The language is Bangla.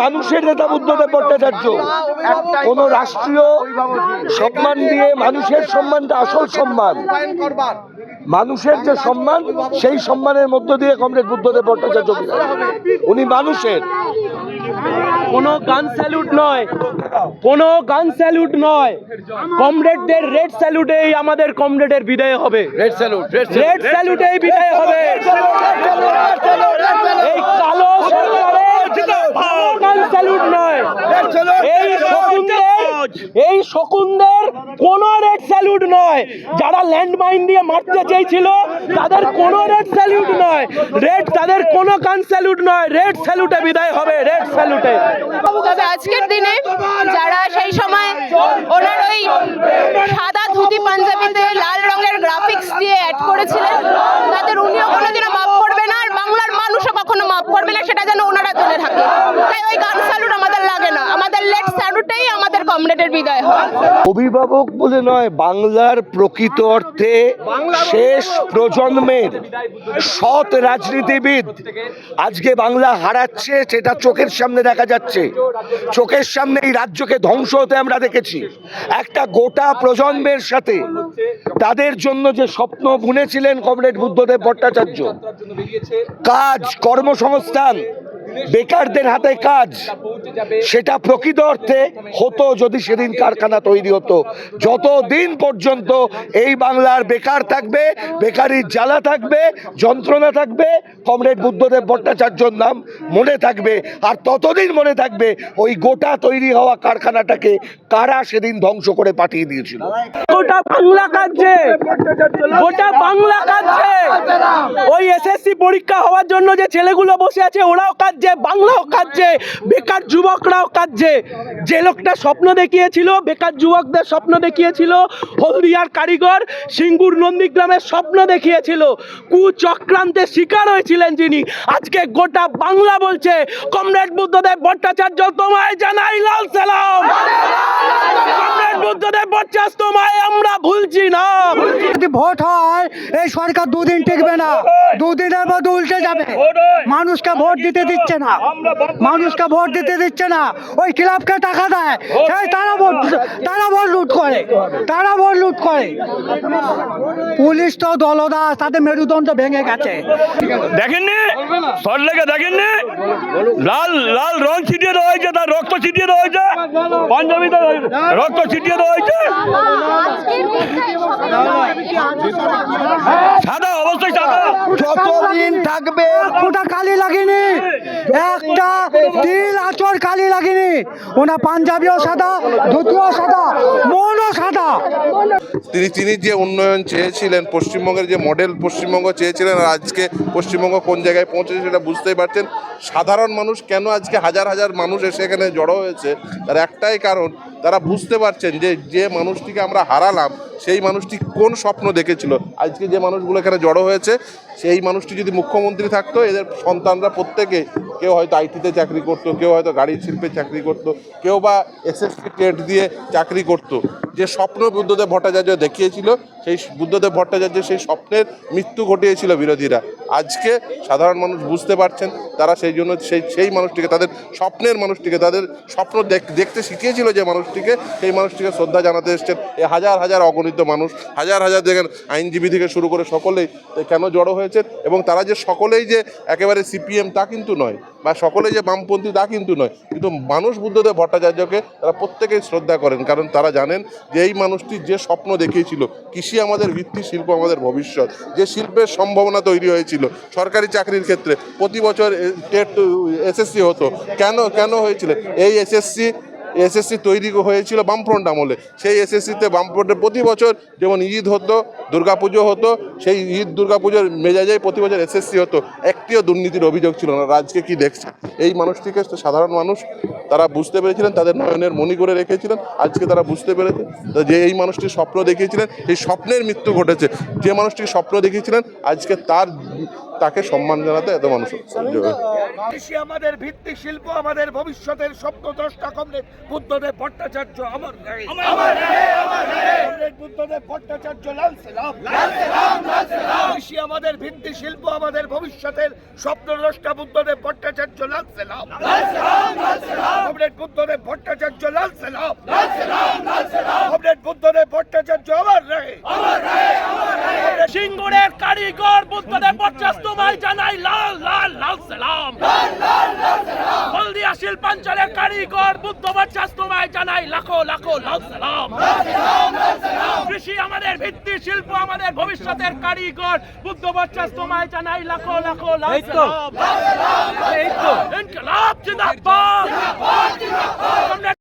মানুষের নেতা বুদ্ধদেব ভট্টাচার্য কোন রাষ্ট্রীয় সম্মান দিয়ে মানুষের সম্মানটা আসল সম্মান। মানুষের যে সম্মান সেই সম্মানের মধ্য দিয়ে কমরেড বুদ্ধদেব ভট্টাচার্য। উনি মানুষের। কোনো গান স্যালুট নয় কোনো গান স্যালুট নয়। কমরেডদের রেড স্যালুটেই আমাদের কমরেডের বিদায় হবে। রেড স্যালুট রেড স্যালুটেই বিদায় হবে। এই কালো গান স্যালুট নয়। এই শকুনদের এই শকুনদের কোন রেড স্যালুট নয়। যারা ল্যান্ডমাইন দিয়ে মারতে চেয়েছিল তাদের কোন রেড স্যালুট নয়। রেড তাদের কোনো গান স্যালুট নয়। রেড স্যালুটে বিদায় হবে রেড স্যালুটে আজকের দিনে যারা সেই সময় ওনার ওই সাদা ধুতি পাঞ্জাবিতে লাল রঙের গ্রাফিক্স দিয়ে অ্যাড করেছিলেন তাদের উনিও কোনোদিনও মাফ করবে না আর বাংলার মানুষও কখনো মাফ করবে না সেটা যেন ওনারা তুলে থাকে তাই ওই গান স্যালুট আমাদের লাগে না আমাদের লেট স্যালুটেই কমরেডের বিদায় হয় অভিভাবক বলে নয়, বাংলার প্রকৃত অর্থে শেষ প্রজন্মের সৎ রাজনীতিবিদ। আজকে বাংলা হারাচ্ছে, সেটা চোখের সামনে দেখা যাচ্ছে। চোখের সামনে এই রাজ্যকে ধ্বংস হতে আমরা দেখেছি। একটা গোটা প্রজন্মের সাথে তাদের জন্য যে স্বপ্ন বুনেছিলেন কমরেড বুদ্ধদেব ভট্টাচার্য, কাজ, কর্মসংস্থান বেকারদের হাতে কাজ, সেটা প্রকৃত অর্থে হতো যদি সেদিন কারখানা তৈরি হতো। যতদিন পর্যন্ত এই বাংলার বেকার থাকবে, বেকারির জ্বালা থাকবে, যন্ত্রণা থাকবে, কমরেড বুদ্ধদেব ভট্টাচার্যর নাম মনে থাকবে, আর ততদিন মনে থাকবে ওই গোটা তৈরি হওয়া কারখানাটাকে কারা সেদিন ধ্বংস করে পাঠিয়ে দিয়েছিল। গোটা বাংলা কাঁদছে, গোটা বাংলা কাঁদছে। ওই এসএসসি পরীক্ষা হওয়ার জন্য যে ছেলেগুলো বসে আছে, ওরাও কাঁদছে, বাংলাও কাঁদছে, বেকার যুবকরাও কাঁদছে। যে লোকটা স্বপ্ন দেখিয়েছিল, বেকার যুবকদের স্বপ্ন দেখিয়েছিল, হলদিয়ার কারিগর সিঙ্গুর নন্দীগ্রামের স্বপ্ন দেখিয়েছিল। কুচক্রান্তের শিকার হয়েছিলেন যিনি। আজকে গোটা বাংলা বলছে, কমরেড বুদ্ধদেব ভট্টাচার্য, তোমায় জানাই লাল বুদ্ধদেব তোমায় আমরা ভুলছি না। যদি ভোট হয় এই সরকার দুদিন টিকবে না। দুদিনের মধ্যে উল্টে যাবে। মানুষকে ভোট দিতে দিচ্ছে না। মানুষকে ভোট দিতে দিচ্ছে না। ওই ক্লাবকে টাকা দেয়। সেই তারা ভোট তারা ভোট লুট করে। তারা ভোট লুট করে। পুলিশ তো দলদাস তাদের মেরুদণ্ড ভেঙে গেছে। দেখেননি? সরলেগে দেখেননি? লাল লাল রং ছিটিয়ে রয়েছে তার রক্ত ছিটিয়ে হয়েছে। পাঞ্জাবিতে রক্ত ছিটিয়ে দেওয়া হয়েছে যতদিন থাকবে ওটা কালি লাগেনি একটা তিল আচর কালি লাগেনি। ওনা পাঞ্জাবিও সাদা ধুতিও সাদা মনও সাদা। তিনি তিনি যে উন্নয়ন চেয়েছিলেন পশ্চিমবঙ্গের যে মডেল পশ্চিমবঙ্গ চেয়েছিলেন আর আজকে পশ্চিমবঙ্গ কোন জায়গায় পৌঁছেছে সেটা বুঝতেই পারছেন। সাধারণ মানুষ কেন আজকে হাজার হাজার মানুষ এসে এখানে জড়ো হয়েছে? তার একটাই কারণ তারা বুঝতে পারছেন যে যে মানুষটিকে আমরা হারালাম, সেই মানুষটি কোন স্বপ্ন দেখেছিল? আজকে যে মানুষগুলো এখানে জড়ো হয়েছে, সেই মানুষটি যদি মুখ্যমন্ত্রী থাকতো, এদের সন্তানরা প্রত্যেকে, কেউ হয়তো আইটিতে চাকরি করতো, কেউ হয়তো গাড়ির শিল্পে চাকরি করতো, কেউ বা এসএসসি টেট দিয়ে চাকরি করতো। যে স্বপ্ন বুদ্ধদেব ভট্টাচার্য দেখিয়েছিল, সেই বুদ্ধদেব ভট্টাচার্য সেই স্বপ্নের মৃত্যু ঘটিয়েছিল বিরোধীরা। আজকে সাধারণ মানুষ বুঝতে পারছেন, তারা সেই জন্য সেই সেই মানুষটিকে, তাদের স্বপ্নের মানুষটিকে, তাদের স্বপ্ন দেখ- দেখতে শিখিয়েছিল যে মানুষটিকে, সেই মানুষটিকে শ্রদ্ধা জানাতে এসছেন। এই হাজার হাজার অগণিত মানুষ, হাজার হাজার দেখেন আইনজীবী থেকে শুরু করে সকলেই কেন জড়ো হয়েছে এবং তারা যে সকলেই যে একেবারে সিপিএম তা কিন্তু নয় বা সকলেই যে বামপন্থী তা কিন্তু নয়, কিন্তু মানুষ বুদ্ধদেব ভট্টাচার্যকে তারা প্রত্যেকেই শ্রদ্ধা করেন, কারণ তারা জানেন যে এই মানুষটি যে স্বপ্ন দেখিয়েছিল, কৃষি আমাদের ভিত্তি শিল্প আমাদের ভবিষ্যৎ, যে শিল্পের সম্ভাবনা তৈরি হয়েছিল, সরকারি চাকরির ক্ষেত্রে প্রতি বছর টেট, এসএসসি হতো, কেন কেন হয়েছিল? এই এসএসসি এসএসসি তৈরি হয়েছিল বামফ্রন্ট আমলে। সেই এসএসসিতে বামফ্রন্টে প্রতি বছর যেমন ঈদ হতো, দুর্গাপুজো হতো, সেই ঈদ দুর্গাপুজোর মেজাজেই প্রতি বছর এসএসসি হতো। একটিও দুর্নীতির অভিযোগ ছিল না। রাজকে কি দেখছে এই মানুষটিকে সাধারণ মানুষ, তারা বুঝতে পেরেছিলেন, তাদের নয়নের মণি করে রেখেছিলেন। আজকে তারা বুঝতে পেরেছে যে এই মানুষটি স্বপ্ন দেখিয়েছিলেন, সেই স্বপ্নের মৃত্যু ঘটেছে। যে মানুষটিকে স্বপ্ন দেখিয়েছিলেন, আজকে তার তাকে সম্মান জানাতে এত মানুষ কৃষি আমাদের ভিত্তি শিল্প আমাদের ভবিষ্যতের স্বপ্ন দ্রষ্টা কমরেড বুদ্ধদেব ভট্টাচার্য আমার। বুদ্ধদেব ভট্টাচার্য লাল কৃষি আমাদের ভিত্তি শিল্প আমাদের ভবিষ্যতের স্বপ্ন দ্রষ্টা বুদ্ধদেব ভট্টাচার্য লাল সালাম বুদ্ধদেব ভট্টাচার্য লাল সালাম বুদ্ধদেব ভট্টাচার্য আমার নাই। সিঙ্গুরের কারিগর বুদ্ধদেব বট্টাস তোমায় জানাই লাল লাল লাল সালাম। হলদিয়া শিল্পাঞ্চলের কারিগর বুদ্ধ বট্টাস তোমায় জানাই লাখো লাখো লাল সালাম। কৃষি আমাদের ভিত্তি শিল্প আমাদের ভবিষ্যতের কারিগর বুদ্ধ বট্টাস তোমায় জানাই লাখো লাখো লাল সালাম। এই তো। ইনকলাব জিন্দাবাদ।